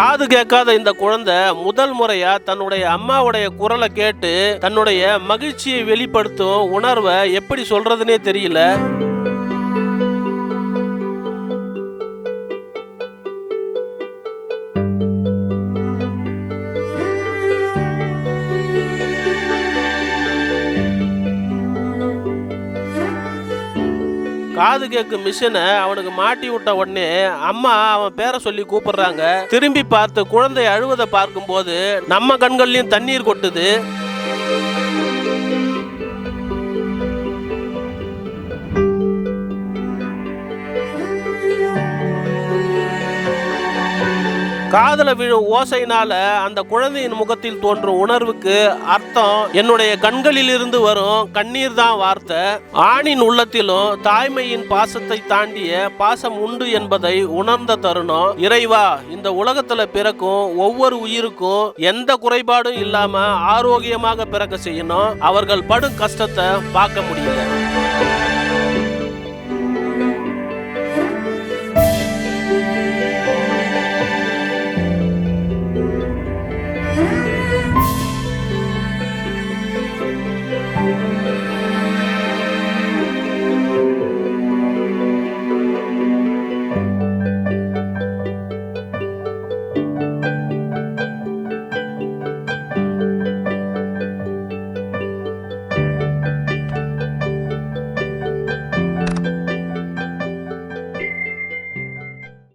காது கேட்காத இந்த குழந்தை முதல் முறையா தன்னுடைய அம்மாவுடைய குரலை கேட்டு தன்னுடைய மகிழ்ச்சியை வெளிப்படுத்தும் உணர்வை எப்படி சொல்றதுனே தெரியல. காது கேட்கும் மிஷினை அவனுக்கு மாட்டி விட்ட உடனே அம்மா அவன் பேரை சொல்லி கூப்பிடுறாங்க. திரும்பி பார்த்து குழந்தை அழுவதை பார்க்கும்போது நம்ம கண்கள்லையும் தண்ணீர் கொட்டுது. காதல விழும் ஓசையினால அந்த குழந்தையின் முகத்தில் தோன்றும் உணர்வுக்கு அர்த்தம் என்னுடைய கண்களில் இருந்து வரும் கண்ணீர் தான் வார்த்தை. ஆணின் உள்ளத்திலும் தாய்மையின் பாசத்தை தாண்டிய பாசம் உண்டு என்பதை உணர்ந்த தருணம் இறைவா இந்த உலகத்துல பிறக்கும் ஒவ்வொரு உயிருக்கும் எந்த குறைபாடும் இல்லாம ஆரோக்கியமாக பிறக்க செய்யணும். அவர்கள் படும் கஷ்டத்தை பார்க்க முடியல.